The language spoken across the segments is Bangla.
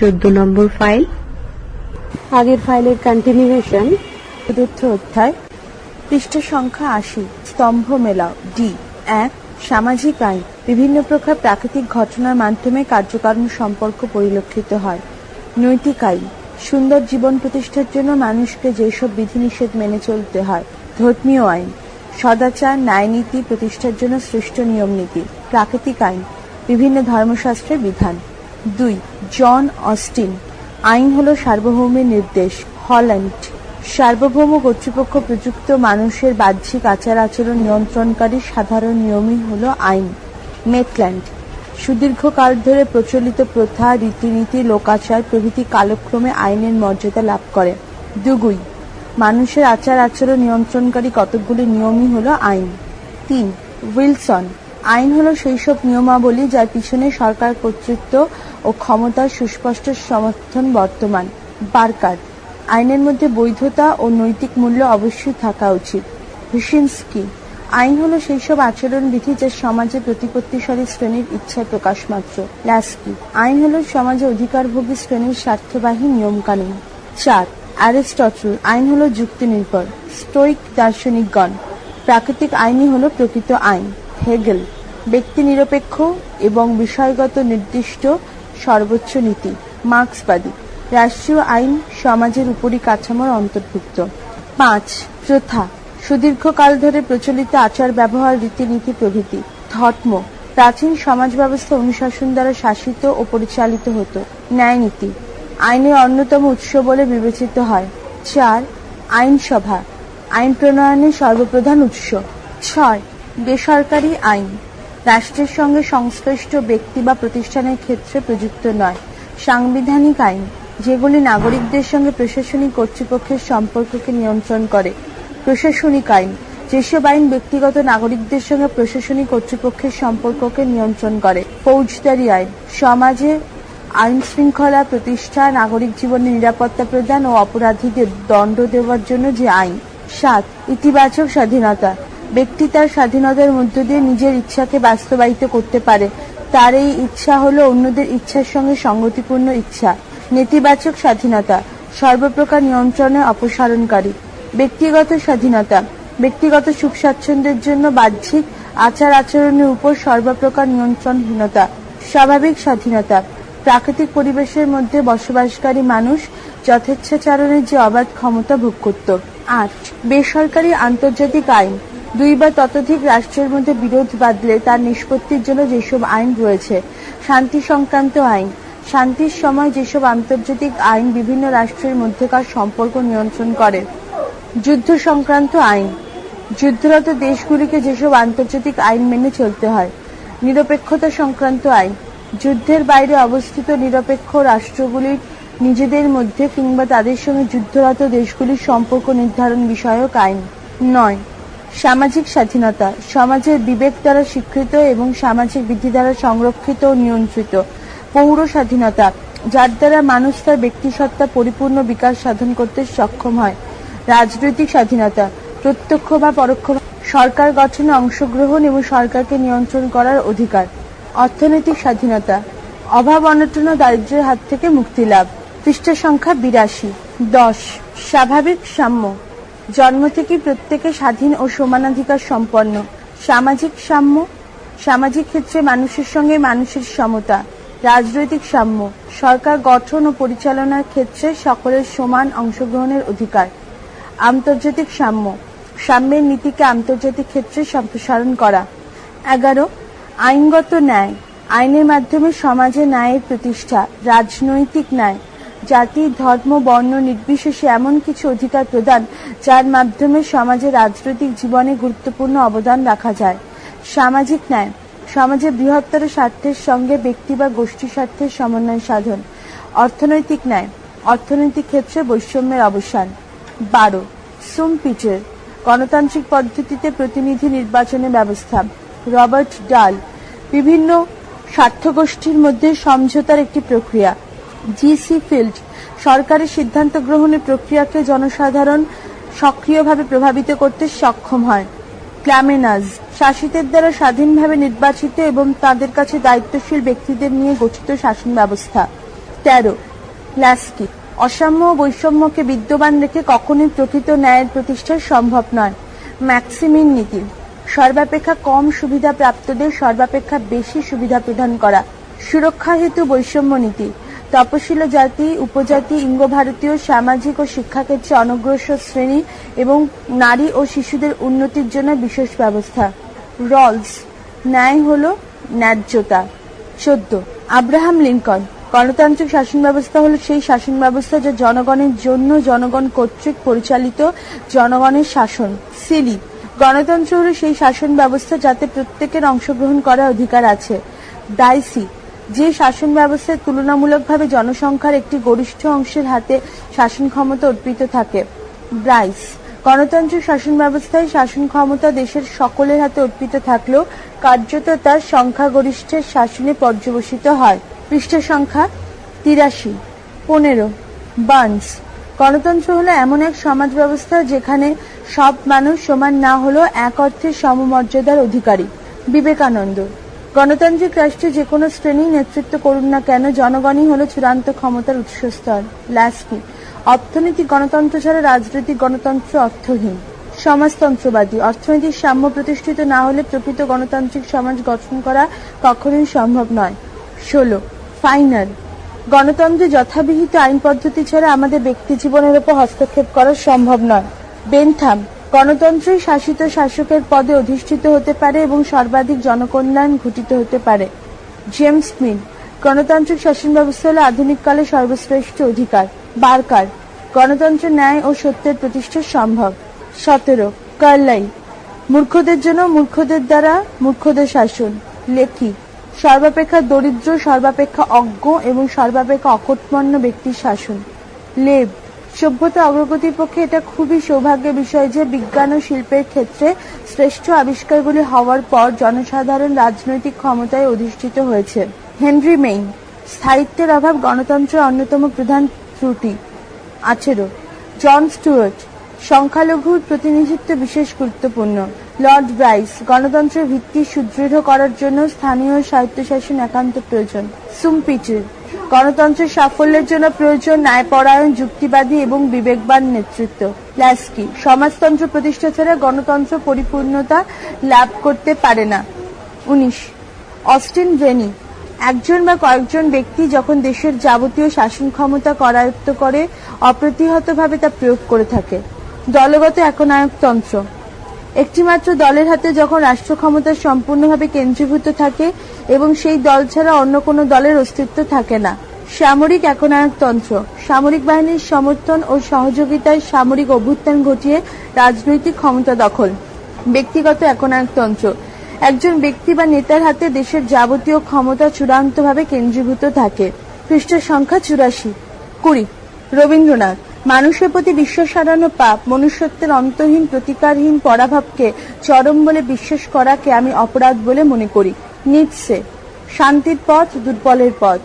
চোদ্দ নম্বর ফাইল। আগের ফাইলের কন্টিনিউয়েশন চতুর্থ অধ্যায়। পৃষ্ঠা সংখ্যা আশি, স্তম্ভ মেলাও ডি এক, সামাজিক আইন, বিভিন্ন প্রকার প্রাকৃতিক ঘটনার মাধ্যমে কার্যকারণ সম্পর্ক পরিলক্ষিত হয়। নৈতিক আইন, সুন্দর জীবন প্রতিষ্ঠার জন্য মানুষকে যেসব বিধিনিষেধ মেনে চলতে হয়, ধর্মীয় আইন, সদাচার ন্যায়নীতি প্রতিষ্ঠার জন্য সৃষ্ট নিয়ম নীতি, প্রাকৃতিক আইন, বিভিন্ন ধর্মশাস্ত্রের বিধান। দুই, জন অস্টিন। আইন হলো সার্বভৌমের নির্দেশ, হল্যান্ড। সার্বভৌম কর্তৃপক্ষ প্রযুক্ত মানুষের বাহ্যিক আচার আচরণ নিয়ন্ত্রণকারী সাধারণ নিয়মই হলো আইন। মেটল্যান্ড। সুদীর্ঘকাল ধরে প্রচলিত প্রথা, রীতিনীতি, লোকাচার প্রভৃতি কালক্রমে আইনের মর্যাদা লাভ করে। দুগুই, মানুষের আচার আচরণ নিয়ন্ত্রণকারী কতকগুলি নিয়মই হলো আইন। তিন, উইলসন। আইন হলো সেই সব নিয়মাবলী যার পিছনে সরকার কর্তৃত্ব ও ক্ষমতার সুস্পষ্ট সমর্থন বর্তমান। বারকার। আইনের মধ্যে বৈধতা ও নৈতিক মূল্য অবশ্যই থাকা উচিত। হুসিনস্কি। আইন হলো সেই সব আচরণ বিধি যা সমাজে প্রতিপত্তিশালী শ্রেণির ইচ্ছার প্রকাশ মাত্র। লাস্কি। আইন হলো সমাজে অধিকারভোগী শ্রেণির স্বার্থবাহী নিয়মকানুন। চার। অ্যারিস্টটল। আইন হলো যুক্তি নির্ভর স্টোইক দার্শনিকগণ। প্রাকৃতিক আইনই হলো প্রকৃত আইন। হেগেল, ব্যক্তি নিরপেক্ষ এবং বিষয়গত নির্দিষ্ট সর্বোচ্চ নীতি, মার্ক্সবাদী, রাষ্ট্রীয় আইন সমাজের উপরি কাঠামোর অন্তর্ভুক্ত। পাঁচ, প্রথা, সুদীর্ঘকাল ধরে প্রচলিত আচার ব্যবহার, রীতিনীতি, প্রভৃতি। ধর্ম, প্রাচীন সমাজ ব্যবস্থা অনুশাসন দ্বারা শাসিত ও পরিচালিত হতো। ন্যায়নীতি, আইনের অন্যতম উৎস বলে বিবেচিত হয়। চার, আইনসভা, আইন প্রণয়নের সর্বপ্রধান উৎস। ছয় বেসরকারি আইন। রাষ্ট্রের সঙ্গে সংশ্লিষ্ট ব্যক্তি বা প্রতিষ্ঠানের ক্ষেত্রে প্রযুক্ত নয়। সাংবিধানিক আইন, যেগুলি নাগরিকদের সঙ্গে প্রশাসনিক কর্তৃপক্ষের সম্পর্ককে নিয়ন্ত্রণ করে। প্রশাসনিক আইন, যেসব আইন ব্যক্তিগত নাগরিকদের সঙ্গে প্রশাসনিক কর্তৃপক্ষের সম্পর্ককে নিয়ন্ত্রণ করে। ফৌজদারি আইন, সমাজে আইন শৃঙ্খলা প্রতিষ্ঠা, নাগরিক জীবনের নিরাপত্তা প্রদান ও অপরাধীদের দণ্ড দেওয়ার জন্য যে আইন। সাত, ইতিবাচক স্বাধীনতা। ব্যক্তি তার স্বাধীনতার মধ্য দিয়ে নিজের ইচ্ছাকে বাস্তবায়িত করতে পারে। তার এই ইচ্ছা হলো অন্যদের ইচ্ছার সঙ্গে সঙ্গতিপূর্ণ ইচ্ছা নেতিবাচক স্বাধীনতা সর্বপ্রকার নিয়ন্ত্রণে অপসারণকারী ব্যক্তিগত স্বাধীনতা ব্যক্তিগত সুখ স্বাচ্ছন্দ্যের জন্য বাহ্যিক আচার আচরণের উপর সর্বপ্রকার নিয়ন্ত্রণহীনতা স্বাভাবিক স্বাধীনতা প্রাকৃতিক পরিবেশের মধ্যে বসবাসকারী মানুষ যথেচ্ছাচারণের যে অবাধ ক্ষমতা ভোগ করত। আট। বেসরকারি আন্তর্জাতিক আইন দুই বা ততোধিক রাষ্ট্রের মধ্যে বিরোধ বাঁধলে তার নিষ্পত্তির জন্য যেসব আইন রয়েছে, শান্তি সংক্রান্ত আইন। শান্তির সময় যেসব আন্তর্জাতিক আইন বিভিন্ন রাষ্ট্রের মধ্যেকার সম্পর্ক নিয়ন্ত্রণ করে। যুদ্ধ সংক্রান্ত আইন। যুদ্ধরত দেশগুলিকে যেসব আন্তর্জাতিক আইন মেনে চলতে হয়, নিরপেক্ষতা সংক্রান্ত আইন। যুদ্ধের বাইরে অবস্থিত নিরপেক্ষ রাষ্ট্রগুলির নিজেদের মধ্যে কিংবা তাদের সঙ্গে যুদ্ধরত দেশগুলির সম্পর্ক নির্ধারণ বিষয়ক আইন। নয়। সামাজিক স্বাধীনতা, সমাজের বিবেক দ্বারা স্বীকৃত এবং সামাজিক বিধি দ্বারা সংরক্ষিত ও নিয়ন্ত্রিত। পৌর স্বাধীনতা, যার দ্বারা মানুষ তার ব্যক্তিসত্তা, পরিপূর্ণ বিকাশ সাধন করতে সক্ষম হয়। রাজনৈতিক স্বাধীনতা, প্রত্যক্ষ বা পরোক্ষ সরকার গঠনে অংশগ্রহণ এবং সরকারকে নিয়ন্ত্রণ করার অধিকার। অর্থনৈতিক স্বাধীনতা, অভাব, অনটন ও দারিদ্র্যের হাত থেকে মুক্তি লাভ। পৃষ্ঠা সংখ্যা বিরাশি, দশ। স্বাভাবিক সাম্য। জন্ম থেকে প্রত্যেকে স্বাধীন ও সমানাধিকার সম্পন্ন। সামাজিক সাম্য, সামাজিক ক্ষেত্রে মানুষের সঙ্গে মানুষের সমতা, রাজনৈতিক সাম্য, সরকার গঠন ও পরিচালনার ক্ষেত্রে সকলের সমান অংশগ্রহণের অধিকার। আন্তর্জাতিক সাম্য, সাম্যের নীতিকে আন্তর্জাতিক ক্ষেত্রে সম্প্রসারণ করা। এগারো, আইনগত ন্যায়, আইনের মাধ্যমে সমাজে ন্যায়ের প্রতিষ্ঠা, রাজনৈতিক ন্যায়। জাতি, ধর্ম, বর্ণ নির্বিশেষে এমন কিছু অধিকার প্রদান, যার মাধ্যমে সমাজের রাজনৈতিক জীবনে গুরুত্বপূর্ণ অবদান রাখা যায়। সামাজিক ন্যায় সমাজের বৃহত্তর স্বার্থের সঙ্গে ব্যক্তি বা গোষ্ঠী স্বার্থের সমন্বয় সাধন। অর্থনৈতিক ন্যায়, অর্থনৈতিক ক্ষেত্রে বৈষম্যের অবসান। বারো, সুম পিটার, গণতান্ত্রিক পদ্ধতিতে প্রতিনিধি নির্বাচনের ব্যবস্থা। রবার্ট ডাল, বিভিন্ন স্বার্থগোষ্ঠীর মধ্যে সমঝোতার একটি প্রক্রিয়া। জি সি ফিল্ড সরকারের সিদ্ধান্ত গ্রহণের প্রক্রিয়াকে জনসাধারণ সক্রিয়ভাবে প্রভাবিত করতে সক্ষম হয়। ক্লামেনাজ, শাসিতের দ্বারা স্বাধীনভাবে নির্বাচিত এবং তাদের কাছে দায়িত্বশীল ব্যক্তিদের নিয়ে গঠিত শাসন ব্যবস্থা। তেরো ল্যাস্কি অসাম্য বৈষম্যকে বিদ্যমান রেখে কখনোই প্রকৃত ন্যায়ের প্রতিষ্ঠা সম্ভব নয়। ম্যাক্সিমিন নীতি, সর্বাপেক্ষা কম সুবিধা প্রাপ্তদের সর্বাপেক্ষা বেশি সুবিধা প্রদান করা। সুরক্ষা হেতু বৈষম্য নীতি তপশিল জাতি, উপজাতি ইঙ্গ ভারতীয় সামাজিক ও শিক্ষাক্ষেত্রে অনগ্রসর শ্রেণি এবং নারী ও শিশুদের উন্নতির জন্য বিশেষ ব্যবস্থা। রলস। ন্যায় হল ন্যায্যতা। চোদ্দ। Abraham Lincoln. গণতান্ত্রিক শাসন ব্যবস্থা হলো সেই শাসন ব্যবস্থা যা জনগণের জন্য জনগণ কর্তৃক পরিচালিত জনগণের শাসন। সিলি। গণতন্ত্র হলো সেই শাসন ব্যবস্থা যাতে প্রত্যেকের অংশগ্রহণ করার অধিকার আছে। ডাইসি যে শাসন ব্যবস্থায় তুলনামূলকভাবে জনসংখ্যার একটি গরিষ্ঠ অংশের হাতে শাসন ক্ষমতা অর্পিত থাকে। ব্রাইস গণতান্ত্রিক শাসন ব্যবস্থায় শাসন ক্ষমতা দেশের সকলের হাতে অর্পিত থাকলেও কার্যত তার সংখ্যাগরিষ্ঠের শাসনে পর্যবসিত হয়। পৃষ্ঠ সংখ্যা তিরাশি। পনেরো, বার্নস, গণতন্ত্র হলো এমন এক সমাজ ব্যবস্থা যেখানে সব মানুষ সমান না হলেও এক অর্থে সমমর্যাদার অধিকারী। বিবেকানন্দ গণতান্ত্রিক রাষ্ট্রে যে কোনো শ্রেণি নেতৃত্ব করুন না কেন, জনগণই হলো চূড়ান্ত ক্ষমতার উৎসস্থল। ল্যাস্কি অর্থনৈতিক গণতন্ত্র ছাড়া রাজনৈতিক গণতন্ত্র অর্থহীন। সমাজতন্ত্রবাদী অর্থনৈতিক সাম্য প্রতিষ্ঠিত না হলে প্রকৃত গণতান্ত্রিক সমাজ গঠন করা কখনোই সম্ভব নয়। ষোলো, ফাইনাল, গণতন্ত্রে যথাবিহিত আইন পদ্ধতি ছাড়া আমাদের ব্যক্তি জীবনের উপর হস্তক্ষেপ করা সম্ভব নয়। বেনথাম গণতন্ত্রই শাসিত শাসকের পদে অধিষ্ঠিত হতে পারে এবং সর্বাধিক জনকল্যাণ ঘটিত হতে পারে। জেমস মিন, গণতান্ত্রিক শাসন ব্যবস্থা হল আধুনিক কালে সর্বশ্রেষ্ঠ অধিকার, বারকার। গণতন্ত্র ন্যায় ও সত্যের প্রতিষ্ঠা সম্ভব। সতেরো, কার্লাই, মূর্খদের জন্য মূর্খদের দ্বারা মূর্খদের শাসন। লেখি, সর্বাপেক্ষা দরিদ্র, সর্বাপেক্ষা অজ্ঞ এবং সর্বাপেক্ষা অকটমন্য ব্যক্তির শাসন। লেব সভ্যতা অগ্রগতির পক্ষে এটা খুবই সৌভাগ্যের বিষয় যে বিজ্ঞান ও শিল্পের ক্ষেত্রে শ্রেষ্ঠ আবিষ্কারগুলি হওয়ার পর জনসাধারণ রাজনৈতিক ক্ষমতায় অধিষ্ঠিত হয়েছে। হেনরি মেইন, স্থায়িত্বের অভাব গণতন্ত্রের অন্যতম প্রধান ত্রুটি। আঠেরো, জন স্টুয়ার্ট সংখ্যালঘুর প্রতিনিধিত্ব বিশেষ গুরুত্বপূর্ণ। লর্ড ব্রাইস, গণতন্ত্রের ভিত্তি সুদৃঢ় করার জন্য স্থানীয় স্বায়ত্তশাসন একান্ত প্রয়োজন। সুমপিটার গণতন্ত্রের সাফল্যের জন্য প্রয়োজন ন্যায়পরায়ণ, যুক্তিবাদী এবং বিবেকবান নেতৃত্ব। ল্যাস্কি সমাজতন্ত্র প্রতিষ্ঠা ছাড়া গণতন্ত্র পরিপূর্ণতা লাভ করতে পারে না। উনিশ, অস্টিন ব্রেনি একজন বা কয়েকজন ব্যক্তি যখন দেশের যাবতীয় শাসন ক্ষমতা করায়ত্ত করে, অপ্রতিহতভাবে তা প্রয়োগ করে থাকে। দলগত একনায়কতন্ত্র। একটিমাত্র দলের হাতে যখন রাষ্ট্র ক্ষমতা সম্পূর্ণভাবে কেন্দ্রীভূত থাকে এবং সেই দল ছাড়া অন্য কোনো দলের অস্তিত্ব থাকে না। সামরিক একনায়কতন্ত্র, সামরিক বাহিনীর সমর্থন ও সহযোগিতায় সামরিক অভ্যুত্থান ঘটিয়ে রাজনৈতিক ক্ষমতা দখল। ব্যক্তিগত একনায়কতন্ত্র, একজন ব্যক্তি বা নেতার হাতে দেশের যাবতীয় ক্ষমতা চূড়ান্তভাবে কেন্দ্রীভূত থাকে। পৃষ্ঠের সংখ্যা চুরাশি। কুড়ি, রবীন্দ্রনাথ। মানুষের প্রতি বিশ্বাস হারানো পাপ, মনুষ্যত্বের অন্তহীন প্রতিকারহীন পরাভাবকে চরম বলে বিশ্বাস করাকে আমি অপরাধ বলে মনে করি। নিচ্ছে। শান্তির পথ, দুর্বলের পথ।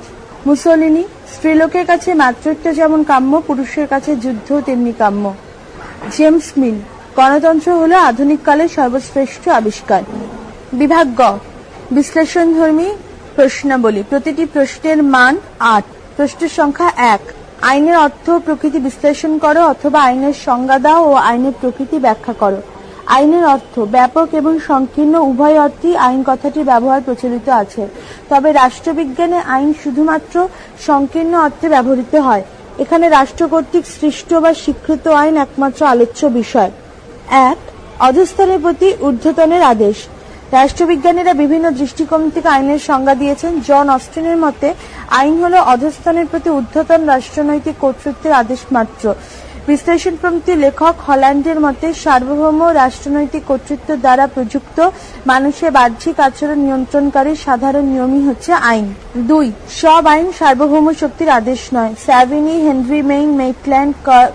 মুসলিনি, স্ত্রীলোকের কাছে মাতৃত্ব যেমন কাম্য, পুরুষের কাছে যুদ্ধ তেমনি কাম্য। জেমস মিল, গণতন্ত্র হল আধুনিক কালের সর্বশ্রেষ্ঠ আবিষ্কার। বিভাগ গ বিশ্লেষণধর্মী প্রশ্নাবলী, প্রতিটি প্রশ্নের মান আট, প্রশ্নের সংখ্যা এক। আইনের অর্থ প্রকৃতি বিশ্লেষণ করো অথবা আইনের সংজ্ঞা দাও ও আইনের প্রকৃতি ব্যাখ্যা করো। আইনের অর্থ ব্যাপক এবং সংকীর্ণ উভয় অর্থেই আইন কথাটির ব্যবহার প্রচলিত আছে। তবে রাষ্ট্রবিজ্ঞানে আইন শুধুমাত্র সংকীর্ণ অর্থে ব্যবহৃত হয়। এখানে রাষ্ট্র কর্তৃক সৃষ্ট বা স্বীকৃত আইন একমাত্র আলোচ্য বিষয়। এক অধস্থানের প্রতি ঊর্ধ্বতনের আদেশ। রাষ্ট্রবিজ্ঞানীরা বিভিন্ন দৃষ্টিকোণ থেকে আইনের সংজ্ঞা দিয়েছেন। জন অস্টিনের মতে, আইন হল অধস্থানের প্রতি উদ্ধতন রাষ্ট্রনৈতিক কর্তৃত্বের আদেশ মাত্র। বিশ্লেষণপন্থী লেখক হল্যান্ডের মতে সার্বভৌম রাষ্ট্রনৈতিক কর্তৃত্ব দ্বারা প্রযুক্ত মানুষের বাহ্যিক আচরণ নিয়ন্ত্রণকারী সাধারণ নিয়মই হচ্ছে আইন। দুই, সব আইন সার্বভৌম শক্তির আদেশ নয়। Savigny, Henry Maine Maitland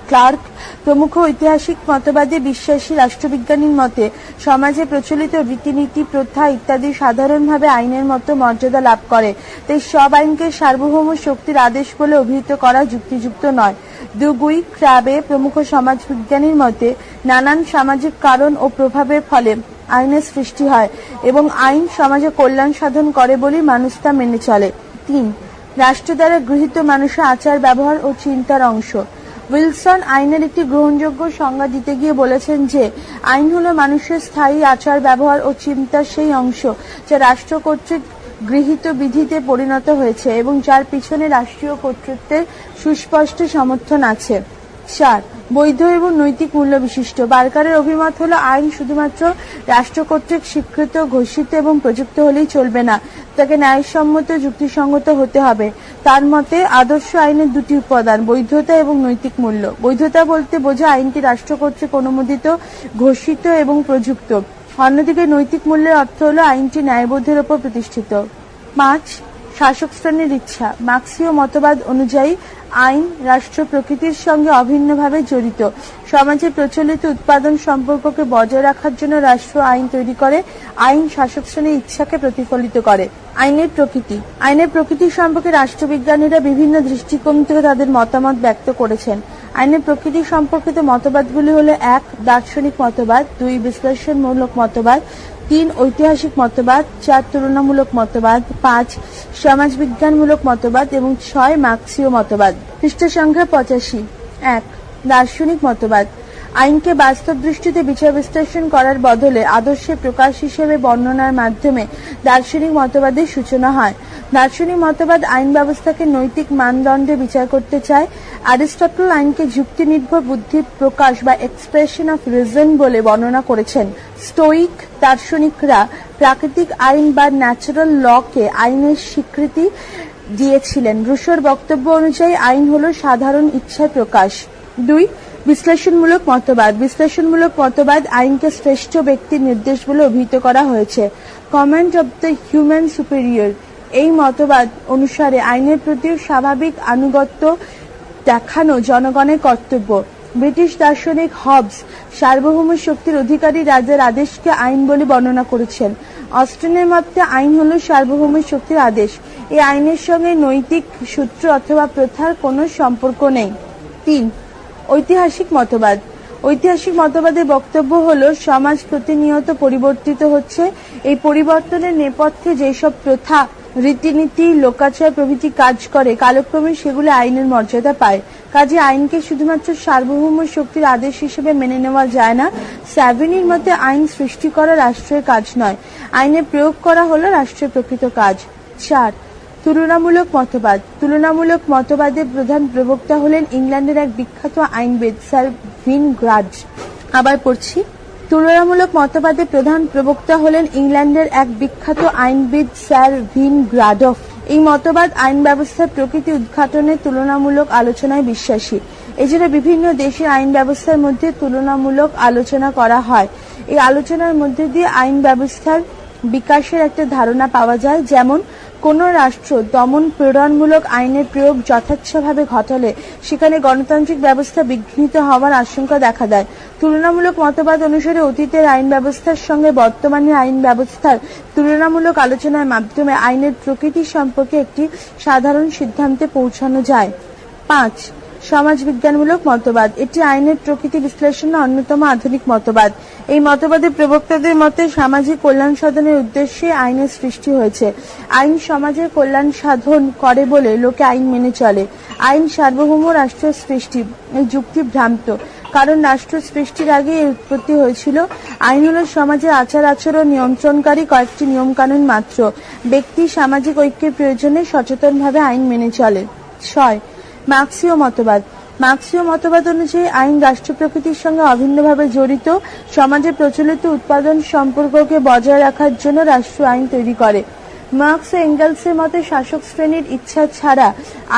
Clark প্রমুখ ঐতিহাসিক মতবাদে বিশ্বাসী রাষ্ট্রবিজ্ঞানীর মতে সমাজে প্রচলিত রীতিনীতি, প্রথা ইত্যাদি সাধারণভাবে আইনের মতো মর্যাদা লাভ করে। তাই সব আইনকে সার্বভৌম শক্তির আদেশ বলে অভিহিত করা যুক্তিযুক্ত নয়। দুগুই ক্রাবে প্রমুখ সমাজবিজ্ঞানীর মতে, নানান সামাজিক কারণ ও প্রভাবের ফলে আইনের সৃষ্টি হয় এবং আইন সমাজে কল্যাণ সাধন করে বলেই মানুষ তা মেনে চলে। তিন, রাষ্ট্র দ্বারা গৃহীত মানুষের আচার, ব্যবহার ও চিন্তার অংশ। উইলসন আইনের একটি গ্রহণযোগ্য সংজ্ঞা দিতে গিয়ে বলেছেন যে, আইন হলো মানুষের স্থায়ী আচার, ব্যবহার ও চিন্তার সেই অংশ যা রাষ্ট্র কর্তৃক গৃহীত বিধিতে পরিণত হয়েছে এবং যার পিছনে রাষ্ট্রীয় কর্তৃত্বের সুস্পষ্ট সমর্থন আছে। চার বৈধ এবং নৈতিক মূল্য বিশিষ্ট। বার্কারের অভিমত হলো, আইন শুধুমাত্র রাষ্ট্র কর্তৃক স্বীকৃত, ঘোষিত এবং প্রযুক্ত হলেই চলবে না। তাকে ন্যায়সম্মত, যুক্তিসঙ্গত হতে হবে। তার মতে, আদর্শ আইনের দুটি উপাদান, বৈধতা এবং নৈতিক মূল্য। বৈধতা বলতে বোঝা আইনটি রাষ্ট্র কর্তৃক অনুমোদিত, ঘোষিত এবং প্রযুক্ত। অন্যদিকে নৈতিক মূল্যের অর্থ হলো, আইনটি ন্যায়বোধের ওপর প্রতিষ্ঠিত। পাঁচ শাসক শ্রেণির ইচ্ছা। মার্ক্সীয় মতবাদ অনুযায়ী আইন রাষ্ট্র প্রকৃতির সঙ্গে অভিন্নভাবে জড়িত। সমাজে প্রচলিত উৎপাদন সম্পর্ককে বজায় রাখার জন্য রাষ্ট্র আইন তৈরি করে, আইন শাসক শ্রেণির ইচ্ছাকে প্রতিফলিত করে। আইনের প্রকৃতি। আইনের প্রকৃতি সম্পর্কে রাষ্ট্রবিজ্ঞানীরা বিভিন্ন দৃষ্টিকোণ থেকে তাদের মতামত ব্যক্ত করেছেন। আইনের প্রকৃতি সম্পর্কিত মতবাদগুলি হলো এক, দার্শনিক মতবাদ, দুই, বিশ্লেষণমূলক মতবাদ তিন ঐতিহাসিক মতবাদ, চার তুলনামূলক মতবাদ, পাঁচ সমাজবিজ্ঞানমূলক মতবাদ এবং ছয় মার্ক্সীয় মতবাদ। পৃষ্ঠ সংখ্যা পঁচাশি। এক, দার্শনিক মতবাদ। আইনকে বাস্তব দৃষ্টিতে বিচার বিশ্লেষণ করার বদলে আদর্শে প্রকাশ হিসেবে বর্ণনার মাধ্যমে দার্শনিক মতবাদের সূচনা হয়। দার্শনিক মতবাদ আইন ব্যবস্থাকে নৈতিক মানদণ্ডে বিচার করতে চায়। অ্যারিস্টটল আইনকে যুক্তি নির্ভর বুদ্ধির প্রকাশ বা এক্সপ্রেশন অফ রিজন বলে বর্ণনা করেছেন। স্টোইক দার্শনিকরা প্রাকৃতিক আইন বা ন্যাচারাল লকে আইনের স্বীকৃতি দিয়েছিলেন। রুশোর বক্তব্য অনুযায়ী আইন হল সাধারণ ইচ্ছার প্রকাশ। দুই বিশ্লেষণমূলক মতবাদ। বিশ্লেষণমূলক মতবাদ আইনকে শ্রেষ্ঠ ব্যক্তির নির্দেশ বলে অভিহিত করা হয়েছে। Comment of the human superior এই মতবাদ অনুসারে আইনের প্রতি স্বাভাবিক আনুগত্য দেখানো জনগণের কর্তব্য। ব্রিটিশ দার্শনিক হবস সার্বভৌম শক্তির অধিকারী রাজার আদেশকে আইন বলে বর্ণনা করেছেন। অস্ট্রেনের মতে আইন হল সার্বভৌম শক্তির আদেশ। এই আইনের সঙ্গে নৈতিক সূত্র অথবা প্রথার কোনো সম্পর্ক নেই। তিন ঐতিহাসিক মতবাদ। ঐতিহাসিক মতবাদের বক্তব্য হলো, সমাজ প্রতিনিয়ত পরিবর্তিত হচ্ছে। এই পরিবর্তনের নেপথ্যে যেসব প্রথা, রীতিনীতি লোকাচার প্রভৃতি কাজ করে, কালক্রমে সেগুলো আইনের মর্যাদা পায়। কাজে আইনকে শুধুমাত্র সার্বভৌম শক্তির আদেশ হিসেবে মেনে নেওয়া যায় না, স্যাভিনির মতে আইন সৃষ্টি করা রাষ্ট্রের কাজ নয়। আইনে প্রয়োগ করা হলো রাষ্ট্রের প্রকৃত কাজ। চার তুলনামূলক মতবাদ। তুলনামূলক মতবাদের প্রধান প্রবক্তা হলেন ইংল্যান্ডের এক বিখ্যাত আইনবিদ, স্যার ভিন গ্রাড আবার পড়ছি। তুলনামূলক মতবাদের প্রধান প্রবক্তা হলেন ইংল্যান্ডের এক বিখ্যাত আইনবিদ, স্যার ভিন গ্রাডফ এই মতবাদ আইন ব্যবস্থার প্রকৃতি উদ্ঘাটনে তুলনামূলক আলোচনায় বিশ্বাসী। এছাড়া বিভিন্ন দেশের আইন ব্যবস্থার মধ্যে তুলনামূলক আলোচনা করা হয়। এই আলোচনার মধ্যে দিয়ে আইন ব্যবস্থার বিকাশের একটা ধারণা পাওয়া যায়, যেমন কোন রাষ্ট্র দমন প্রেরণমূলক আইনের প্রয়োগ যথেচ্ছভাবে ঘটালে সেখানে গণতান্ত্রিক ব্যবস্থা বিঘ্নিত হওয়ার আশঙ্কা দেখা দেয়। তুলনামূলক মতবাদ অনুসারে অতীতের আইন ব্যবস্থার সঙ্গে বর্তমানে আইন ব্যবস্থার তুলনামূলক আলোচনার মাধ্যমে আইনের প্রকৃতি সম্পর্কে একটি সাধারণ সিদ্ধান্তে পৌঁছানো যায়। পাঁচ সমাজবিজ্ঞানমূলক মতবাদ। এটি আইনের প্রকৃতি বিশ্লেষণের অন্যতম আধুনিক মতবাদ। এই মতবাদের প্রবক্তাদের মতে সামাজিক কল্যাণ সাধনের উদ্দেশ্যে আইনের সৃষ্টি হয়েছে। আইন সমাজের কল্যাণ সাধন করে বলে লোকে আইন মেনে চলে। আইন সার্বভৌম রাষ্ট্র সৃষ্টি, এই যুক্তি ভ্রান্ত। কারণ রাষ্ট্র সৃষ্টির আগে এর উৎপত্তি হয়েছিল। আইন হল সমাজের আচার আচরণ নিয়ন্ত্রণকারী কয়েকটি নিয়মকানুন মাত্র। ব্যক্তি সামাজিক ঐক্যের প্রয়োজনে সচেতনভাবে আইন মেনে চলে। ছয় মার্ক্সীয় মতবাদ। মার্ক্সীয় মতবাদ অনুযায়ী আইন রাষ্ট্র প্রকৃতির সঙ্গে অভিন্নভাবে জড়িত, সমাজে প্রচলিত উৎপাদন সম্পর্ককে বজায় রাখার জন্য রাষ্ট্র আইন তৈরি করে। মার্কস এঙ্গেলসের মতে শাসক শ্রেণির ইচ্ছা ছাড়া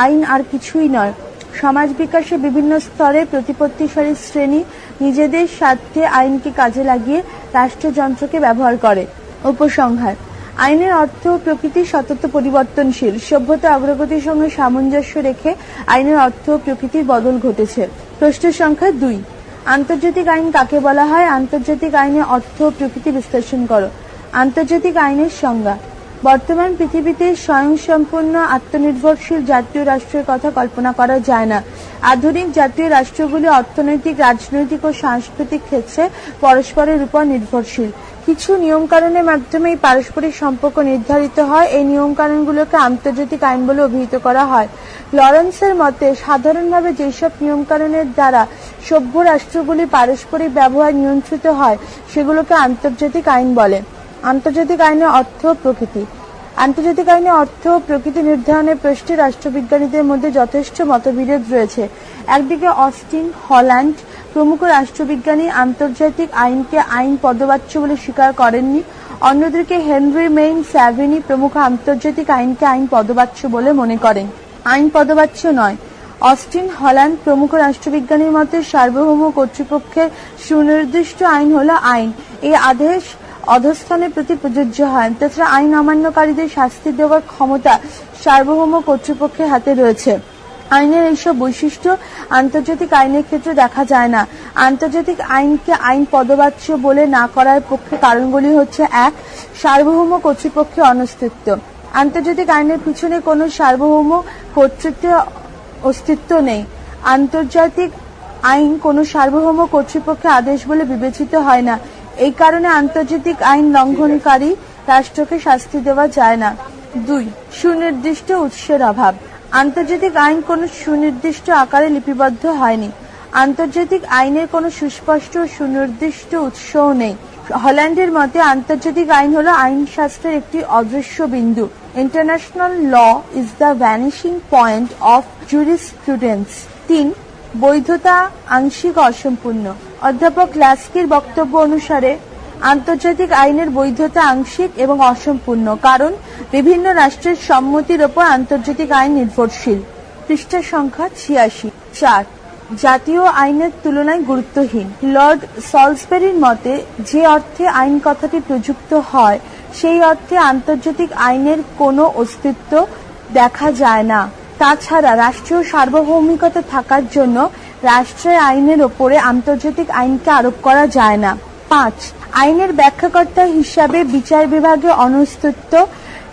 আইন আর কিছুই নয়। সমাজ বিকাশে বিভিন্ন স্তরে প্রতিপত্তিশালী শ্রেণি নিজেদের স্বার্থে আইনকে কাজে লাগিয়ে রাষ্ট্রযন্ত্রকে ব্যবহার করে। উপসংহার আইনের অর্থ ও প্রকৃতি সতত পরিবর্তনশীল। সভ্যতা অগ্রগতির সঙ্গে সামঞ্জস্য রেখে আইনের অর্থ প্রকৃতির বদল ঘটেছে। প্রশ্ন সংখ্যা দুই। আন্তর্জাতিক আইন কাকে বলা হয়? আন্তর্জাতিক আইনের অর্থ প্রকৃতি বিশ্লেষণ করো। আন্তর্জাতিক আইনের সংজ্ঞা। বর্তমান পৃথিবীতে স্বয়ংসম্পূর্ণ, আত্মনির্ভরশীল জাতীয় রাষ্ট্রের কথা কল্পনা করা যায় না। আধুনিক জাতীয় রাষ্ট্রগুলি অর্থনৈতিক, রাজনৈতিক ও সাংস্কৃতিক ক্ষেত্রে পরস্পরের উপর নির্ভরশীল। কিছু নিয়মকানুনের মাধ্যমে এই পারস্পরিক সম্পর্ক নির্ধারিত হয়। এই নিয়মকানুনগুলোকে আন্তর্জাতিক আইন বলে অভিহিত করা হয়। লরেন্সের মতে, সাধারণভাবে যেসব নিয়মকানুনের দ্বারা সভ্য রাষ্ট্রগুলি পারস্পরিক ব্যবহার নিয়ন্ত্রিত হয়, সেগুলোকে আন্তর্জাতিক আইন বলে। আন্তর্জাতিক আইনের অর্থ প্রকৃতি। আন্তর্জাতিক আইনে অর্থ প্রকৃতি নির্ধারণের প্রশ্নে রাষ্ট্রবিজ্ঞানীদের মধ্যে যথেষ্ট মতবিরোধ রয়েছে। একদিকে অস্টিন, হল্যান্ড প্রমুখ রাষ্ট্রবিজ্ঞানী আন্তর্জাতিক আইনকে আইন পদবাচ্য বলে স্বীকার করেননি। অন্যদিকে হেনরি মেইন স্যাভিনি প্রমুখ আন্তর্জাতিক আইনকে আইন পদবাচ্য বলে মনে করেন। আইন পদবাচ্য নয়। অস্টিন হল্যান্ড প্রমুখ রাষ্ট্রবিজ্ঞানীর মতে সার্বভৌম কর্তৃপক্ষের সুনির্দিষ্ট আইন হল আইন। এই আদেশ অধস্থানের প্রতি প্রযোজ্য হয়। তাছাড়া আইন অমান্যকারীদের শাস্তি দেওয়ার ক্ষমতা সার্বভৌম কর্তৃপক্ষের হাতে রয়েছে। আইনের এইসব বৈশিষ্ট্য আন্তর্জাতিক আইনের ক্ষেত্রে দেখা যায় না। আন্তর্জাতিক আইনকে আইন পদবাচ্য বলে না করার পক্ষে কারণগুলি হচ্ছে, এক, সার্বভৌম কর্তৃপক্ষের অনস্তিত্ব। আন্তর্জাতিক আইনের পিছনে কোনো সার্বভৌম কর্তৃত্বের অস্তিত্ব নেই। আন্তর্জাতিক আইন কোনো সার্বভৌম কর্তৃপক্ষের আদেশ বলে বিবেচিত হয় না। এই কারণে আন্তর্জাতিক আইন লঙ্ঘনকারী রাষ্ট্রকে শাস্তি দেওয়া যায় না। দুই, সুনির্দিষ্ট উৎসের অভাব। আন্তর্জাতিক আইন কোনো সুনির্দিষ্ট আকারে লিপিবদ্ধ হয়নি। আন্তর্জাতিক আইনের কোনো সুস্পষ্ট সুনির্দিষ্ট উৎসও নেই। হল্যান্ডের মতে আন্তর্জাতিক আইন হলো আইনশাস্ত্রের একটি অদৃশ্য বিন্দু। International law is the vanishing point of jurisprudence তিন, বৈধতা আংশিক অসম্পূর্ণ। অধ্যাপক লাস্কির বক্তব্য অনুসারে আন্তর্জাতিক আইনের বৈধতা আংশিক এবং অসম্পূর্ণ, কারণ বিভিন্ন রাষ্ট্রের সম্মতির ওপর আন্তর্জাতিক আইন নির্ভরশীল। পৃষ্ঠা সংখ্যা ছিয়াশি। চার, জাতীয় আইনের তুলনায় গুরুত্বহীন। লর্ড সলসবেরির মতে, যে অর্থে আইন কথাটি প্রযুক্ত হয়, সেই অর্থে আন্তর্জাতিক আইনের কোনো অস্তিত্ব দেখা যায় না। তাছাড়া, রাষ্ট্রীয় সার্বভৌমিকতা থাকার জন্য রাষ্ট্রের আইনের ওপরে আন্তর্জাতিক আইনকে আরোপ করা যায় না। পাঁচ আইনের ব্যাখ্যাকর্তা হিসাবে বিচার বিভাগে অনস্তিত্ব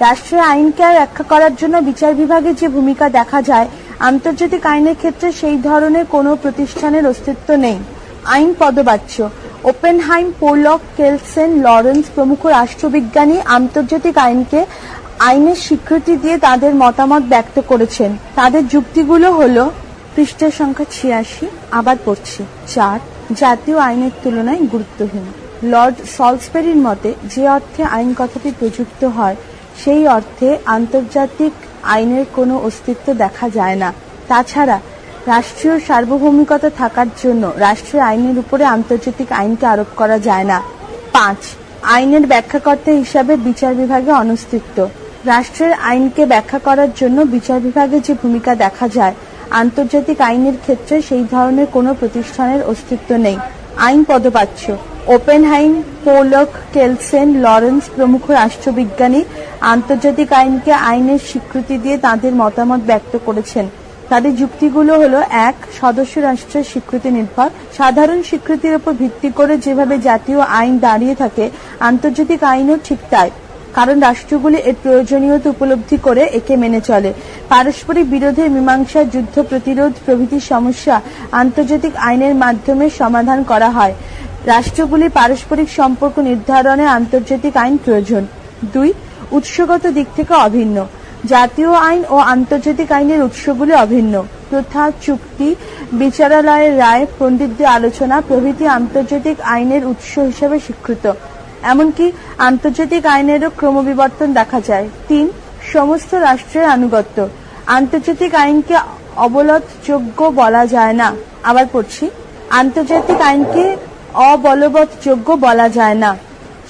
রাষ্ট্রের আইনকে ব্যাখ্যা করার জন্য বিচার বিভাগে যে ভূমিকা দেখা যায়, আন্তর্জাতিক আইনের ক্ষেত্রে সেই ধরনের কোনো প্রতিষ্ঠানের অস্তিত্ব নেই। আইন পদবাচ্য। ওপেনহাইম, পোলক, কেলসেন, লরেন্স প্রমুখ রাষ্ট্রবিজ্ঞানী আন্তর্জাতিক আইনকে আইনের স্বীকৃতি দিয়ে তাদের মতামত ব্যক্ত করেছেন। তাদের যুক্তিগুলো হলো পৃষ্ঠা সংখ্যা ছিয়াশি, আবার পড়ছি, চার, জাতীয় আইনের তুলনায় গুরুত্বহীন। লর্ড সলসবেরির মতে, যে অর্থে আইন কথাটি প্রযুক্ত হয়, সেই অর্থে আন্তর্জাতিক আইনের কোনো অস্তিত্ব দেখা যায় না। তাছাড়া, রাষ্ট্রীয় সার্বভৌমিকতা থাকার জন্য রাষ্ট্রীয় আইনের উপরে আন্তর্জাতিক আইনকে আরোপ করা যায় না। পাঁচ, আইনের ব্যাখ্যাকর্তা হিসাবে বিচার বিভাগে অনস্তিত্ব। রাষ্ট্রের আইনকে ব্যাখ্যা করার জন্য বিচার বিভাগে যে ভূমিকা দেখা যায়, আন্তর্জাতিক আইনের ক্ষেত্রে সেই ধরনের কোনো প্রতিষ্ঠানের অস্তিত্ব নেই। আইন পদবাচ্য ওপেনহাইম, পোলক, কেলসেন, লরেন্স প্রমুখ রাষ্ট্রবিজ্ঞানী আন্তর্জাতিক আইনকে আইনের স্বীকৃতি দিয়ে তাদের মতামত ব্যক্ত করেছেন। তাদের যুক্তিগুলো হলো, এক, সদস্য রাষ্ট্রের স্বীকৃতি নির্ভর। সাধারণ স্বীকৃতির উপর ভিত্তি করে যেভাবে জাতীয় আইন দাঁড়িয়ে থাকে, আন্তর্জাতিক আইনও ঠিক তাই। কারণ রাষ্ট্রগুলি এর প্রয়োজনীয়তা উপলব্ধি করে একে মেনে চলে। পারস্পরিক বিরোধের মীমাংসা যুদ্ধ প্রতিরোধ প্রভৃতি সমস্যা আন্তর্জাতিক আইনের মাধ্যমে সমাধান করা হয়। রাষ্ট্রগুলি পারস্পরিক সম্পর্ক নির্ধারণে আন্তর্জাতিক আইন প্রয়োজন। দুই, উৎসগত দিক থেকে অভিন্ন। জাতীয় আইন ও আন্তর্জাতিক আইনের উৎসগুলি অভিন্ন। প্রথা, চুক্তি, বিচারালয়ের রায়, পণ্ডিতদের আলোচনা প্রভৃতি আন্তর্জাতিক আইনের উৎস হিসেবে স্বীকৃত। এমনকি আন্তর্জাতিক আইনেরও ক্রমবিবর্তন দেখা যায়। তিন, সমস্ত রাষ্ট্রের আনুগত্য। আন্তর্জাতিক আইনকে অবলতযোগ্য বলা যায় না। আবার পড়ছি, আন্তর্জাতিক আইনকে অবলবৎযোগ্য বলা যায় না।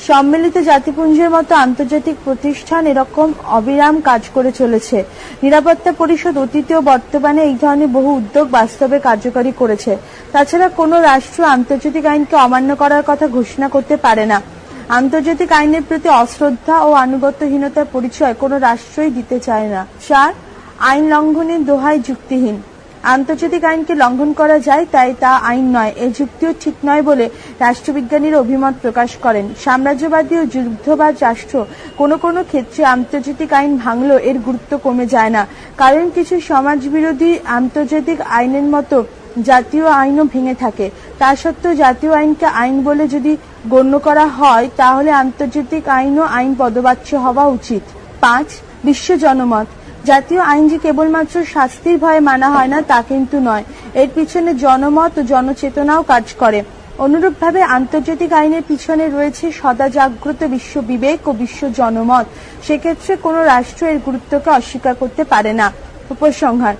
সম্মিলিত জাতিপুঞ্জের মতো আন্তর্জাতিক প্রতিষ্ঠান এরকম অবিরাম কাজ করে চলেছে। নিরাপত্তা পরিষদ অতীতে ও বর্তমানে এই ধরনের বহু উদ্যোগ বাস্তবে কার্যকরী করেছে। তাছাড়া কোনো রাষ্ট্র আন্তর্জাতিক আইনকে অমান্য করার কথা ঘোষণা করতে পারে না। আন্তর্জাতিক আইনের প্রতি অশ্রদ্ধা ও আনুগত্যহীনতার পরিচয় কোনো রাষ্ট্রই দিতে চায় না। চার, আইন লঙ্ঘনের দোহাই যুক্তিহীন। আন্তর্জাতিক আইনকে লঙ্ঘন করা যায়, তাই তা আইন নয়, এ যুক্তিও ঠিক নয় বলে রাষ্ট্রবিজ্ঞানীর অভিমত প্রকাশ করেন। সাম্রাজ্যবাদী ও যুদ্ধবাদ রাষ্ট্র কোনো কোনো ক্ষেত্রে আন্তর্জাতিক আইন ভাঙলেও এর গুরুত্ব কমে যায় না। কারণ কিছু সমাজবিরোধী আন্তর্জাতিক আইনের মতো জাতীয় আইনও ভেঙে থাকে। তা সত্ত্বেও জাতীয় আইনকে আইন বলে যদি গণ্য করা হয়, তাহলে আন্তর্জাতিক আইনও আইন পদবাচ্য হওয়া উচিত। পাঁচ, বিশ্ব জনমত। জাতীয় আইন যে কেবলমাত্র শাস্তির ভয়ে মানা হয় না, তা কিন্তু নয়। এর পিছনে জনমত ও জনচেতনাও কাজ করে। অনুরূপভাবে আন্তর্জাতিক আইনের পিছনে রয়েছে সদা জাগ্রত বিশ্ব বিবেক ও বিশ্ব জনমত। সেক্ষেত্রে কোনো রাষ্ট্র এর গুরুত্বকে অস্বীকার করতে পারে না। উপসংহার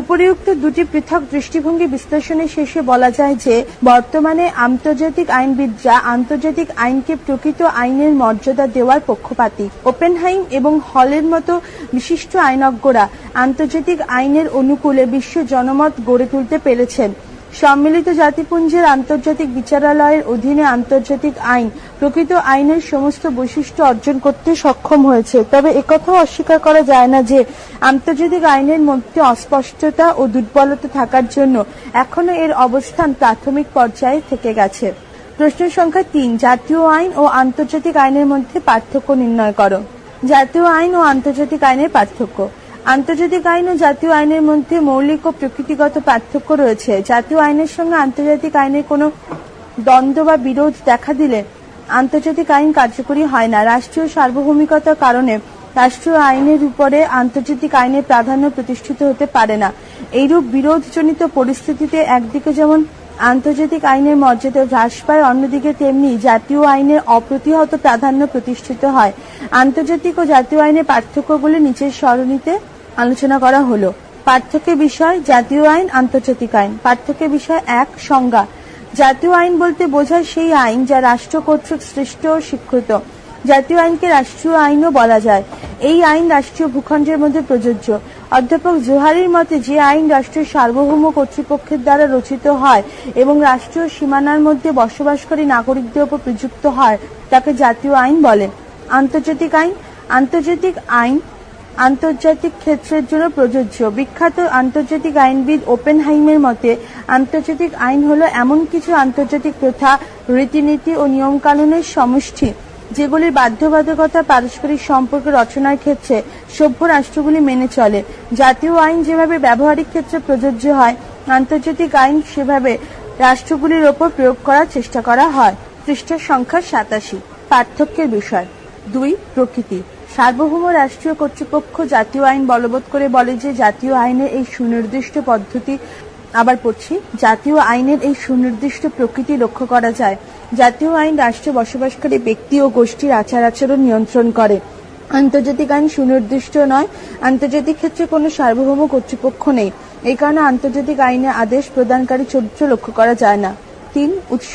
উপরিউক্ত দুটি পৃথক দৃষ্টিভঙ্গি বিশ্লেষণের শেষে বলা যায় যে, বর্তমানে আন্তর্জাতিক আইনবিদরা আন্তর্জাতিক আইনকে প্রকৃত আইনের মর্যাদা দেওয়ার পক্ষপাতী। ওপেনহাইম এবং হলের মতো বিশিষ্ট আইনজ্ঞরা আন্তর্জাতিক আইনের অনুকূলে বিশ্ব জনমত গড়ে তুলতে পেরেছেন। সম্মিলিত জাতিপুঞ্জের আন্তর্জাতিক বিচারালয়ের অধীনে আন্তর্জাতিক আইন, প্রকৃত আইনের সমস্ত বৈশিষ্ট্য অর্জন করতে সক্ষম হয়েছে। তবে একথাও অস্বীকার করা যায় না যে, আন্তর্জাতিক আইনের মধ্যে অস্পষ্টতা ও দুর্বলতা থাকার জন্য এখনও এর অবস্থান প্রাথমিক পর্যায়ে থেকে গেছে। প্রশ্ন সংখ্যা তিন, জাতীয় আইন ও আন্তর্জাতিক আইনের মধ্যে পার্থক্য নির্ণয় করো। জাতীয় আইন ও আন্তর্জাতিক আইনের পার্থক্য। আন্তর্জাতিক আইন ও জাতীয় আইনের মধ্যে মৌলিক ও প্রকৃতিগত পার্থক্য রয়েছে। জাতীয় আইনের সঙ্গে আন্তর্জাতিক আইনের কোনো দ্বন্দ্ব বা বিরোধ দেখা দিলে আন্তর্জাতিক আইন কার্যকরী হয় না। রাষ্ট্রীয় সার্বভৌমিকতার কারণে রাষ্ট্রীয় আইনের উপরে আন্তর্জাতিক আইনের প্রাধান্য প্রতিষ্ঠিত হতে পারে না। এইরূপ বিরোধজনিত পরিস্থিতিতে একদিকে যেমন আন্তর্জাতিক আইনের মর্যাদা হ্রাস পায়, অন্যদিকে তেমনি জাতীয় আইনের অপ্রতিহত প্রাধান্য প্রতিষ্ঠিত হয়। আন্তর্জাতিক ও জাতীয় আইনের পার্থক্যগুলি নিচের সরণিতে আলোচনা করা হলো। পার্থক্য বিষয়, জাতীয় আইন, আন্তর্জাতিক আইন। পার্থক্য বিষয় এক, সংজ্ঞা। জাতীয় আইন বলতে বোঝায় সেই আইন যা রাষ্ট্র কর্তৃক সৃষ্ট ও স্বীকৃত। জাতীয় আইনকে রাষ্ট্রীয় আইনও বলা যায়। এই আইন রাষ্ট্রীয় ভূখণ্ডের মধ্যে প্রযোজ্য। অধ্যাপক জোহারির মতে যে আইন রাষ্ট্রের সার্বভৌম কর্তৃপক্ষের দ্বারা রচিত হয় এবং রাষ্ট্রীয় সীমানার মধ্যে বসবাসকারী নাগরিকদের উপর প্রযুক্ত হয়, তাকে জাতীয় আইন বলে। আন্তর্জাতিক আইন আন্তর্জাতিক আইন আন্তর্জাতিক ক্ষেত্রের জন্য প্রযোজ্য। বিখ্যাত আন্তর্জাতিক আইনবিদ ওপেনহাইমের মতে, আন্তর্জাতিক আইন হল এমন কিছু আন্তর্জাতিক প্রথা, রীতিনীতি ও নিয়মকানুনের সমষ্টি, যেগুলির বাধ্যবাধকতা পারস্পরিক সম্পর্ক রচনার ক্ষেত্রে সভ্য রাষ্ট্রগুলি মেনে চলে। জাতীয় আইন যেভাবে ব্যবহারিক ক্ষেত্রে প্রযোজ্য হয়, আন্তর্জাতিক আইন সেভাবে রাষ্ট্রগুলির ওপর প্রয়োগ করার চেষ্টা করা হয়। পৃষ্ঠার সংখ্যা সাতাশি। পার্থক্যের বিষয়। দুই, প্রকৃতি। সার্বভৌম রাষ্ট্রীয় কর্তৃপক্ষ জাতীয় আইন বলবৎ করে বলে যে জাতীয় আইনের এই সুনির্দিষ্ট পদ্ধতি আবার পড়ছি, জাতীয় আইনের এই সুনির্দিষ্ট প্রকৃতি লক্ষ্য করা যায়। জাতীয় আইন রাষ্ট্রে বসবাসকারী ব্যক্তি ও গোষ্ঠীর আচার আচরণ নিয়ন্ত্রণ করে। আন্তর্জাতিক আইন সুনির্দিষ্ট নয়, আন্তর্জাতিক ক্ষেত্রে কোনো সার্বভৌম কর্তৃপক্ষ নেই। এই কারণে আন্তর্জাতিক আইনে আদেশ প্রদানকারী চরিত্র লক্ষ্য করা যায় না। তিন, উৎস।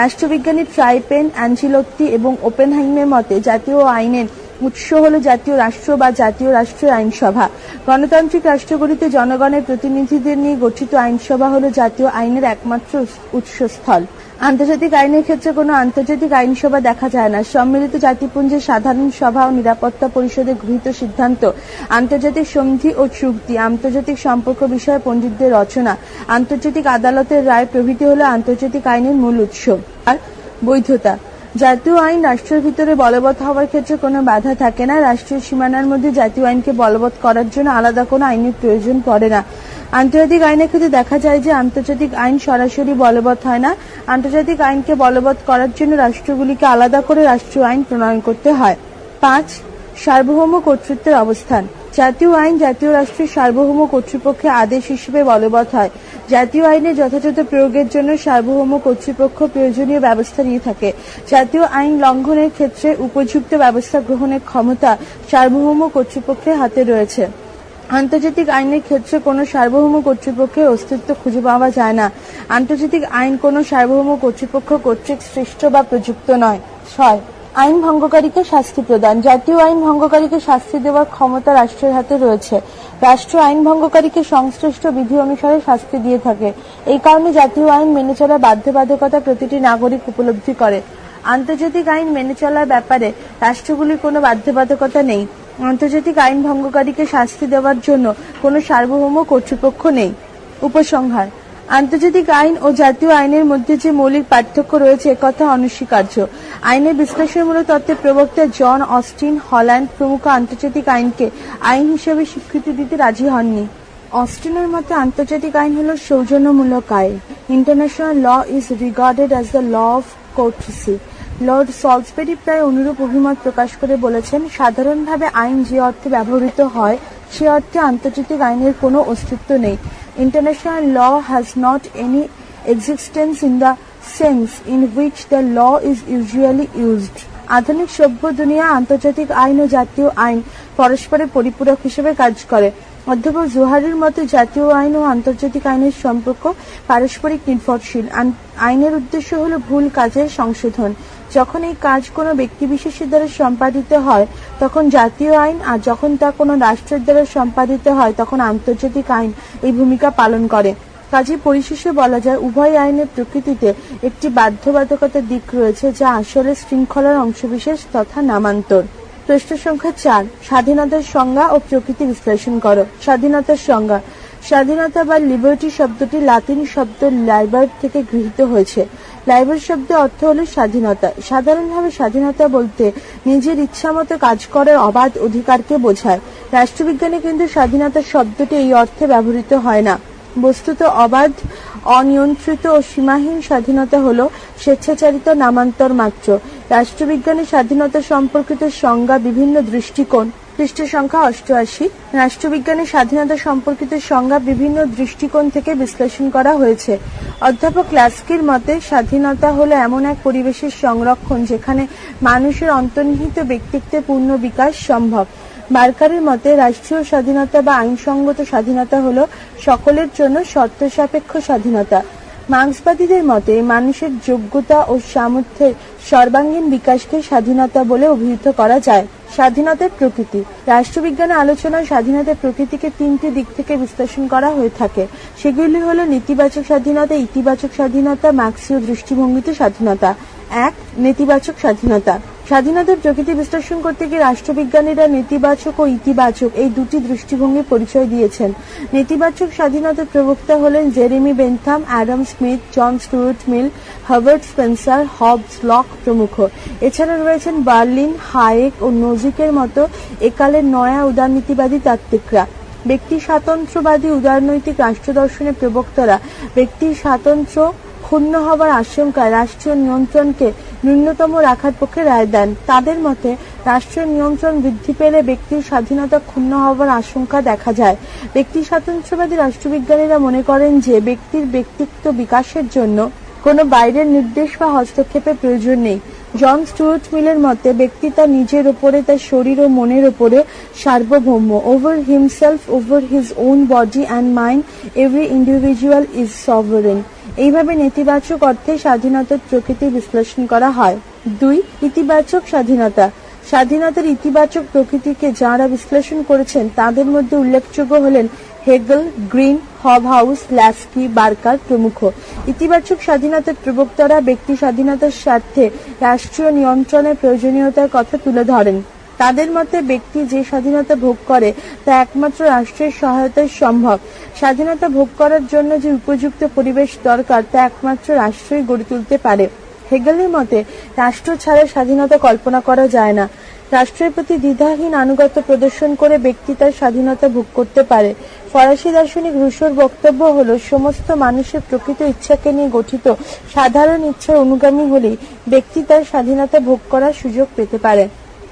রাষ্ট্রবিজ্ঞানী ট্রাইপেন, অ্যাঞ্জিলত্তি এবং ওপেনহাইমের মতে জাতীয় আইনের উৎস হল জাতীয় রাষ্ট্র বা জাতীয় রাষ্ট্রীয় আইনসভা। গণতান্ত্রিক রাষ্ট্রগুলিতে জনগণের প্রতিনিধিদের নিয়ে গঠিত আইনসভা হল জাতীয় আইনের একমাত্র উৎসস্থল। আন্তর্জাতিক আইনের ক্ষেত্রে কোনো আন্তর্জাতিক আইনসভা দেখা যায় না। সম্মিলিত জাতিপুঞ্জের সাধারণ সভা ও নিরাপত্তা পরিষদে গৃহীত সিদ্ধান্ত, আন্তর্জাতিক সন্ধি ও চুক্তি, আন্তর্জাতিক সম্পর্ক বিষয়ে পণ্ডিতদের রচনা, আন্তর্জাতিক আদালতের রায় প্রভৃতি হল আন্তর্জাতিক আইনের মূল উৎস। আর বৈধতা। জাতীয় আইন রাষ্ট্রের ভিতরে বলবৎ হওয়ার ক্ষেত্রে কোনো বাধা থাকে না। রাষ্ট্রীয় সীমানার মধ্যে জাতীয় আইনকে বলবৎ করার জন্য আলাদা কোনো আইনের প্রয়োজন পড়ে না। আন্তর্জাতিক আইনের ক্ষেত্রে দেখা যায় যে আন্তর্জাতিক আইন সরাসরি বলবৎ হয় না। আন্তর্জাতিক আইনকে বলবৎ করার জন্য রাষ্ট্রগুলিকে আলাদা করে রাষ্ট্রীয় আইন প্রণয়ন করতে হয়। পাঁচ, সার্বভৌম কর্তৃত্বের অবস্থান। জাতীয় আইন, জাতীয় রাষ্ট্রের সার্বভৌম কর্তৃপক্ষের আদেশ হিসেবে বলবৎ হয়। জাতীয় আইনের যথাযথ প্রয়োগের জন্য সার্বভৌম কর্তৃপক্ষ প্রয়োজনীয় ব্যবস্থা নিয়ে থাকে। জাতীয় আইন লঙ্ঘনের ক্ষেত্রে উপযুক্ত ব্যবস্থা গ্রহণের ক্ষমতা সার্বভৌম কর্তৃপক্ষের হাতে রয়েছে। আন্তর্জাতিক আইনের ক্ষেত্রে কোনো সার্বভৌম কর্তৃপক্ষের অস্তিত্ব খুঁজে পাওয়া যায় না। আন্তর্জাতিক আইন কোনো সার্বভৌম কর্তৃপক্ষ কর্তৃক সৃষ্ট বা প্রযুক্ত নয়। ছয় আইন ভঙ্গকারীকে শাস্তি প্রদান। জাতীয় আইন ভঙ্গকারীকে শাস্তি দেওয়ার ক্ষমতা রাষ্ট্রের হাতে রয়েছে। রাষ্ট্র আইন ভঙ্গকারীকে সংশ্লিষ্ট বিধি অনুসারে শাস্তি দিয়ে থাকে। এই কারণে জাতীয় আইন মেনে চলার বাধ্যবাধকতা প্রতিটি নাগরিক উপলব্ধি করে। আন্তর্জাতিক আইন মেনে চলার ব্যাপারে রাষ্ট্রগুলির কোনো বাধ্যবাধকতা নেই। আন্তর্জাতিক আইন ভঙ্গকারীকে শাস্তি দেওয়ার জন্য কোনো সার্বভৌম কর্তৃপক্ষ নেই। উপসংহার। আন্তর্জাতিক আইন ও জাতীয় আইনের মধ্যে যে মৌলিক পার্থক্য রয়েছে একথা অনস্বীকার্য। আইনের বিশ্লেষণমূলক তত্ত্বের প্রবক্তা জন অস্টিন হল্যান্ড প্রমুখ আন্তর্জাতিক আইনকে আইন হিসেবে স্বীকৃতি দিতে রাজি হননি। অস্টিনের মতে, আন্তর্জাতিক আইন হল সৌজন্যমূলক আইন। International law is regarded as the law of courtesy. Lord Salisbury প্রায় অনুরূপ অভিমত প্রকাশ করে বলেছেন, সাধারণভাবে আইন যে অর্থে ব্যবহৃত হয়, সে অর্থে আন্তর্জাতিক আইনের কোনো অস্তিত্ব নেই। International law has not any existence in the sense in which the law is usually used আধুনিক সভ্য দুনিয়া আন্তর্জাতিক আইন ও জাতীয় আইন পরস্পরের পরিপূরক হিসেবে কাজ করে। অধ্যাপক জোহারের মতে জাতীয় আইন ও আন্তর্জাতিক আইনের সম্পর্ক পারস্পরিক নির্ভরশীল। আইনের উদ্দেশ্য হল ভুল কাজের সংশোধন। যখন এই কাজ কোনো ব্যক্তিবিশেষের দ্বারা সম্পাদিত হয়, তখন জাতীয় আইন আর যখন তা কোনো রাষ্ট্রের দ্বারা সম্পাদিত হয়, তখন আন্তর্জাতিক আইন এই ভূমিকা পালন করে। কাজে পরিশেষে বলা যায়, উভয় আইনের প্রকৃতিতে একটি বাধ্যবাধকতার দিক রয়েছে, যা আসলে শৃঙ্খলার অংশবিশেষ তথা নামান্তর। প্রশ্ন সংখ্যা চার, স্বাধীনতার সংজ্ঞা ও প্রকৃতি বিশ্লেষণ করো। স্বাধীনতার সংজ্ঞা স্বাধীনতা বা লিবার্টি শব্দটি লাতিন শব্দ লাইবার থেকে গৃহীত হয়েছে। লাইবার শব্দের অর্থ হলো স্বাধীনতা। সাধারণভাবে স্বাধীনতা বলতে নিজের ইচ্ছামতো কাজ করার অবাধ অধিকারকে বোঝায়। রাষ্ট্রবিজ্ঞানে কিন্তু স্বাধীনতা শব্দটি এই অর্থে ব্যবহৃত হয় না। বস্তুত অবাধ, অনিয়ন্ত্রিত ও সীমাহীন স্বাধীনতা হল স্বেচ্ছাচারিত নামান্তর মাত্র। রাষ্ট্রবিজ্ঞানের স্বাধীনতা সম্পর্কিত সংজ্ঞা বিভিন্ন দৃষ্টিকোণ পৃষ্ঠ সংখ্যা অষ্টআশি। রাষ্ট্রবিজ্ঞানের স্বাধীনতা সম্পর্কিত সংজ্ঞা বিভিন্ন দৃষ্টিকোণ থেকে বিশ্লেষণ করা হয়েছে। অধ্যাপক লাস্কির মতে, স্বাধীনতা হলো এমন এক পরিবেশের সংরক্ষণ যেখানে মানুষের অন্তর্নিহিত ব্যক্তিত্বের পূর্ণ বিকাশ সম্ভব। বার্কারের মতে, রাষ্ট্রীয় স্বাধীনতা বা আইনসঙ্গত স্বাধীনতা হলো সকলের জন্য শর্ত সাপেক্ষ স্বাধীনতা। মার্ক্সবাদীদের মতে, মানুষের যোগ্যতা ও সামর্থ্যের সর্বাঙ্গীন বিকাশকে স্বাধীনতা বলে অভিহিত করা যায়। স্বাধীনতার প্রকৃতি। রাষ্ট্রবিজ্ঞানের আলোচনায় স্বাধীনতার প্রকৃতিকে তিনটি দিক থেকে বিশ্লেষণ করা হয়ে থাকে। সেগুলি হলো নেতিবাচক স্বাধীনতা, ইতিবাচক স্বাধীনতা, মার্ক্সীয় দৃষ্টিভঙ্গিতে স্বাধীনতা। এক, নেতিবাচক স্বাধীনতা। স্বাধীনতার প্রকৃতি বিশ্লেষণ করতে গিয়ে রাষ্ট্রবিজ্ঞানীরা নেতিবাচক ও ইতিবাচক এই দুটি দৃষ্টিভঙ্গির পরিচয় দিয়েছেন। নেতিবাচক স্বাধীনতার প্রবক্তা হলেন Jeremy Bentham, Adam Smith, John Stuart Mill, Herbert Spencer, Hobbes Locke প্রমুখ। এছাড়া রয়েছেন বার্লিন, হায়েক ও নজিকের মতো একালের নয়া উদারনীতিবাদী তাত্ত্বিকরা। ব্যক্তি স্বাতন্ত্র্যবাদী উদারনৈতিক রাষ্ট্রদর্শনের প্রবক্তারা ব্যক্তির স্বাতন্ত্র্য ক্ষুণ্ণ হবার আশঙ্কায় রাষ্ট্রীয় নিয়ন্ত্রণকে ন্যূনতম রাখার পক্ষে রায় দেন। তাদের মতে, রাষ্ট্রীয় নিয়ন্ত্রণ বৃদ্ধি পেলে ব্যক্তির স্বাধীনতা ক্ষুণ্ণ হওয়ার আশঙ্কা দেখা যায়। ব্যক্তি স্বাতন্ত্র্যবাদী রাষ্ট্রবিজ্ঞানীরা মনে করেন যে, ব্যক্তির ব্যক্তিত্ব বিকাশের জন্য কোনো বাইরের নির্দেশ বা হস্তক্ষেপের প্রয়োজন নেই। জন স্টুয়ার্ট মিলের মতে, ব্যক্তি তার নিজের ওপরে তার শরীর ও মনের উপরে সার্বভৌম। Over himself over his own body and mind every individual is sovereign এইভাবে নেতিবাচক অর্থে স্বাধীনতার প্রকৃতি বিশ্লেষণ করা হয়। দুই, ইতিবাচক স্বাধীনতা। স্বাধীনতার ইতিবাচক প্রকৃতিকে যাঁরা বিশ্লেষণ করেছেন, তাদের মধ্যে উল্লেখযোগ্য হলেন Hegel, Green, Hobhouse, Laski, Barker প্রমুখ। ইতিবাচক স্বাধীনতার প্রবক্তারা ব্যক্তি স্বাধীনতার স্বার্থে রাষ্ট্রীয় নিয়ন্ত্রণের প্রয়োজনীয়তার কথা তুলে ধরেন। তাদের মতে, ব্যক্তি যে স্বাধীনতা ভোগ করে, তা একমাত্র রাষ্ট্রের সহায়তায় সম্ভব। স্বাধীনতা ভোগ করার জন্য যে উপযুক্ত পরিবেশ দরকার, তা একমাত্র রাষ্ট্রই গড়ে তুলতে পারে। হেগেলের মতে, রাষ্ট্র ছাড়া স্বাধীনতা কল্পনা করা যায় না। রাষ্ট্রের প্রতি দ্বিধাহীন আনুগত্য প্রদর্শন করে ব্যক্তি তার স্বাধীনতা ভোগ করতে পারে। ফরাসি দার্শনিক রুশোর বক্তব্য হল, সমস্ত মানুষের প্রকৃত ইচ্ছাকে নিয়ে গঠিত সাধারণ ইচ্ছার অনুগামী হলেই ব্যক্তি তার স্বাধীনতা ভোগ করার সুযোগ পেতে পারে।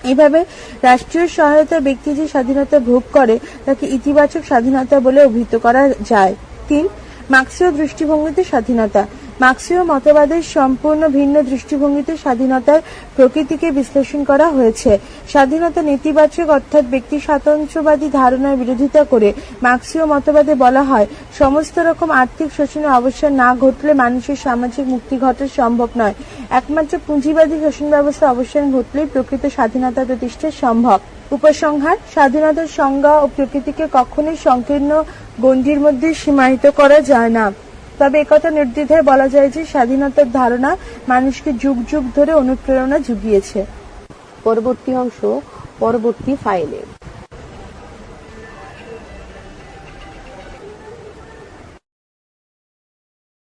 এইভাবে রাষ্ট্রীয় সহায়তা ব্যক্তি যে স্বাধীনতা ভোগ করে, তাকে ইতিবাচক স্বাধীনতা বলে অভিহিত করা যায়। তিন, মার্ক্সীয় দৃষ্টিভঙ্গিতে স্বাধীনতা। মার্ক্সীয় মতবাদের সম্পূর্ণ ভিন্ন দৃষ্টিভঙ্গিতে স্বাধীনতার প্রকৃতিকে বিশ্লেষণ করা হয়েছে। স্বাধীনতা নেতিবাচক অর্থাৎ ব্যক্তি স্বাতন্ত্র্যবাদী ধারণার বিরোধিতা করে মার্ক্সীয় মতবাদে বলা হয়, সমস্ত রকম আর্থিক শোষণের অবসান না ঘটলে মানুষের সামাজিক মুক্তি ঘটা সম্ভব নয়। একমাত্র পুঁজিবাদী শোষণ ব্যবস্থা অবসান ঘটলেই প্রকৃত স্বাধীনতা প্রতিষ্ঠা সম্ভব। উপসংহার, স্বাধীনতার সংজ্ঞা ও প্রকৃতিকে কখনোই সংকীর্ণ গণ্ডির মধ্যে সীমায়িত করা যায় না। তবে একথা নির্দ্বিধায় বলা যায় যে স্বাধীনতার ধারণা মানুষকে যুগ যুগ ধরে অনুপ্রেরণা জুগিয়েছে। পরবর্তী অংশ, পরবর্তী ফাইলে।